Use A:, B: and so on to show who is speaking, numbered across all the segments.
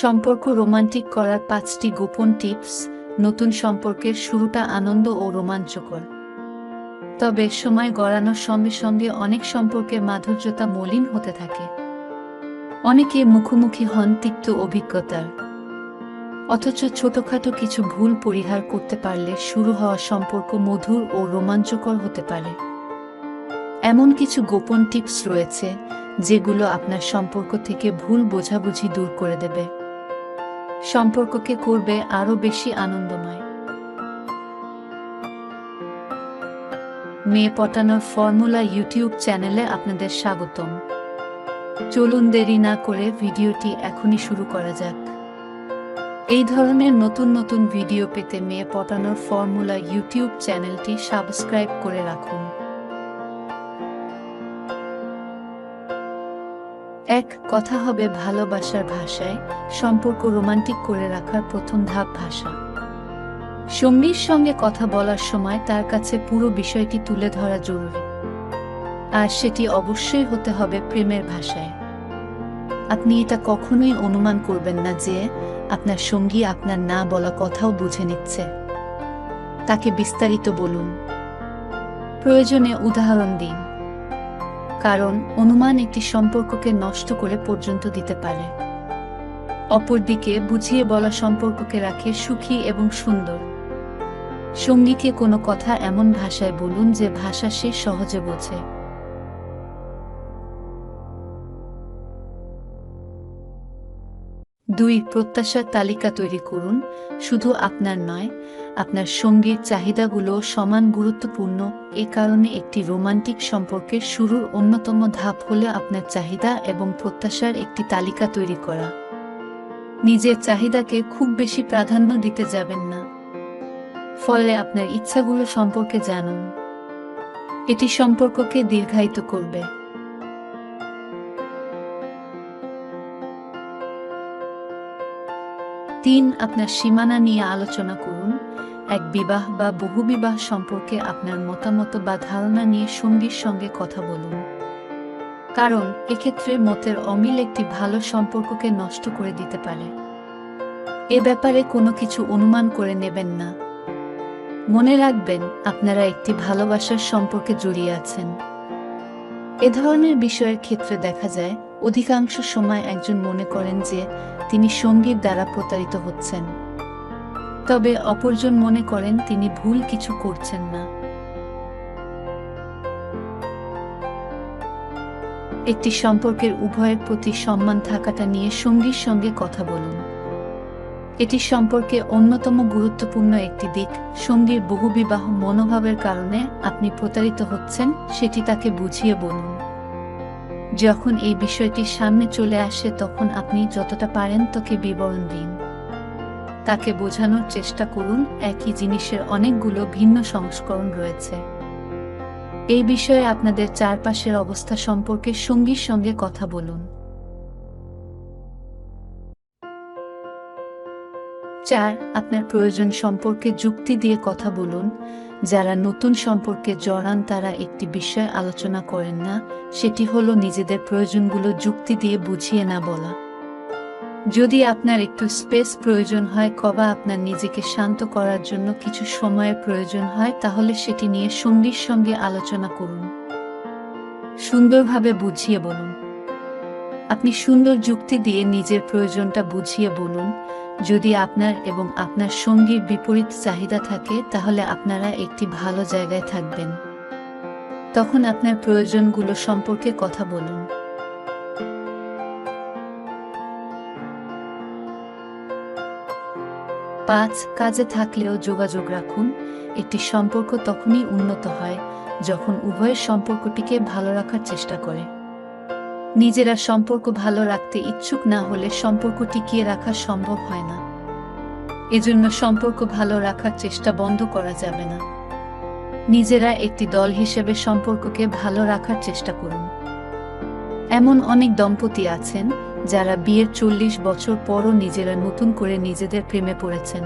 A: সম্পর্ক রোমান্টিক করার পাঁচটি গোপন টিপস, নতুন সম্পর্কের শুরুটা আনন্দ ও রোমাঞ্চকর। তবে সময় গড়ানোর সঙ্গে সঙ্গে অনেক সম্পর্কের মাধুর্যতা মলিন হতে থাকে। অনেকে মুখোমুখি হন তিক্ত অভিজ্ঞতার। অথচ ছোটখাটো কিছু ভুল পরিহার করতে পারলে শুরু হওয়া সম্পর্ক মধুর ও রোমাঞ্চকর হতে পারে। এমন কিছু গোপন টিপস রয়েছে, যেগুলো আপনার সম্পর্ক থেকে ভুল বোঝাবুঝি দূর করে দেবে। সম্পর্ককে করবে আরও বেশি আনন্দময়। মেয়ে পটানোর ফর্মুলা ইউটিউব চ্যানেলে আপনাদের স্বাগতম। চলুন দেরি না করে ভিডিওটি এখনই শুরু করা যাক। এই ধরনের নতুন নতুন ভিডিও পেতে মেয়ে পটানোর ফর্মুলা ইউটিউব চ্যানেলটি সাবস্ক্রাইব করে রাখুন। এক, কথা হবে ভালোবাসার ভাষায়, সম্পর্ক রোমান্টিক করে রাখার প্রথম ধাপ ভাষা। সঙ্গীর সঙ্গে কথা বলার সময় তার কাছে পুরো বিষয়টি তুলে ধরা জরুরি। আর সেটি অবশ্যই হতে হবে প্রেমের ভাষায়। আপনি এটা কখনোই অনুমান করবেন না যে, আপনার সঙ্গী আপনার না বলা কথাও বুঝে নিচ্ছে। তাকে বিস্তারিত বলুন। প্রয়োজনে উদাহরণ দিন। কারণ অনুমান একটি সম্পর্ককে নষ্ট করে পর্যন্ত দিতে পারে। অপরদিকে বুঝিয়ে বলা সম্পর্ককে রাখে সুখী এবং সুন্দর। সঙ্গীকে কোনো কথা এমন ভাষায় বলুন যে ভাষা সে সহজে বোঝে। দুই প্রত্যাশার তালিকা তৈরি করুন, শুধু আপনার নয়, আপনার সঙ্গীর চাহিদাগুলো সমান গুরুত্বপূর্ণ, এ কারণে একটি রোমান্টিক সম্পর্কের শুরুর অন্যতম ধাপ হলো আপনার চাহিদা এবং প্রত্যাশার একটি তালিকা তৈরি করা। নিজের চাহিদাকে খুব বেশি প্রাধান্য দিতে যাবেন না। ফলে আপনার ইচ্ছাগুলো সম্পর্কে জানুন। এটি সম্পর্ককে দীর্ঘায়িত করবে। তিন আপনার সীমানা নিয়ে আলোচনা করুন। এক বিবাহ বা বহুবিবাহ সম্পর্কে আপনার মতামত বা ধারণা নিয়ে সঙ্গীর সঙ্গে কথা বলুন। কারণ এক্ষেত্রে মতের অমিল একটি ভালো সম্পর্ককে নষ্ট করে দিতে পারে। এ ব্যাপারে কোনো কিছু অনুমান করে নেবেন না। মনে রাখবেন, আপনারা একটি ভালোবাসার সম্পর্কে জড়িয়ে আছেন। এ ধরনের বিষয়ের ক্ষেত্রে দেখা যায় অধিকাংশ সময় একজন মনে করেন যে তিনি সঙ্গীর দ্বারা প্রতারিত হচ্ছেন। তবে অপরজন মনে করেন তিনি ভুল কিছু করছেন না। একটি সম্পর্কের উভয়ের প্রতি সম্মান থাকাটা নিয়ে সঙ্গীর সঙ্গে কথা বলুন। এটি সম্পর্কে অন্যতম গুরুত্বপূর্ণ একটি দিক। সঙ্গীর বহুবিবাহ মনোভাবের কারণে আপনি প্রতারিত হচ্ছেন, সেটি তাকে বুঝিয়ে বলুন। যখন এই বিষয়টি সামনে চলে আসে তখন আপনি যতটা পারেন তাকে বিবরণ দিন। তাকে বোঝানোর চেষ্টা করুন, একই জিনিসের অনেকগুলো ভিন্ন সংস্করণ রয়েছে। এই বিষয়ে আপনাদের চারপাশের অবস্থা সম্পর্কে সঙ্গীর সঙ্গে কথা বলুন। চার, আপনার প্রয়োজন সম্পর্কে যুক্তি দিয়ে কথা বলুন। যারা নতুন সম্পর্কে জড়ান তারা একটি বিষয় আলোচনা করেন না, সেটি হলো নিজেদের প্রয়োজনগুলো যুক্তি দিয়ে বুঝিয়ে না বলা। যদি আপনার একটু স্পেস প্রয়োজন হয়, কবা আপনার নিজেকে শান্ত করার জন্য কিছু সময়ের প্রয়োজন হয়, তাহলে সেটি নিয়ে সঙ্গীর সঙ্গে আলোচনা করুন। সুন্দরভাবে বুঝিয়ে বলুন। আপনি সুন্দর যুক্তি দিয়ে নিজের প্রয়োজনটা বুঝিয়ে বলুন যদি আপনার এবং আপনার সঙ্গীর বিপরীত চাহিদা থাকে, তাহলে আপনারা একটি ভালো জায়গায় থাকবেন। তখন আপনার প্রয়োজনগুলো সম্পর্কে কথা বলুন। পাঁচ, কাজে থাকলেও যোগাযোগ রাখুন। একটি সম্পর্ক তখনই উন্নত হয়, যখন উভয়ের সম্পর্কটিকে ভালো রাখার চেষ্টা করে। নিজেরা সম্পর্ক ভালো রাখতে ইচ্ছুক না হলে সম্পর্ক টিকিয়ে রাখা সম্ভব হয় না। এজন্য সম্পর্ক ভালো রাখার চেষ্টা বন্ধ করা যাবে না। নিজেরা একটি দল হিসেবে সম্পর্ককে ভালো রাখার চেষ্টা করুন। এমন অনেক দম্পতি আছেন, যারা বিয়ের চল্লিশ বছর পরও নিজেরা নতুন করে নিজেদের প্রেমে পড়েছেন।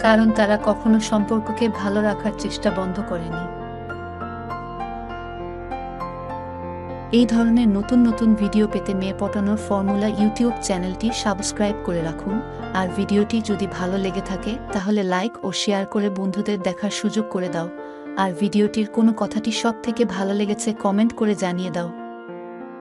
A: কারণ তারা কখনো সম্পর্ককে ভালো রাখার চেষ্টা বন্ধ করেনি। এই ধরনের নতুন নতুন ভিডিও পেতে মেয়ে পটানোর ফর্মুলা ইউটিউব চ্যানেলটি সাবস্ক্রাইব করে রাখুন। আর ভিডিওটি যদি ভালো লেগে থাকে, তাহলে লাইক ও শেয়ার করে বন্ধুদের দেখার সুযোগ করে দাও। আর ভিডিওটির কোনো কথাটি সব থেকে ভালো লেগেছে, কমেন্ট করে জানিয়ে দাও।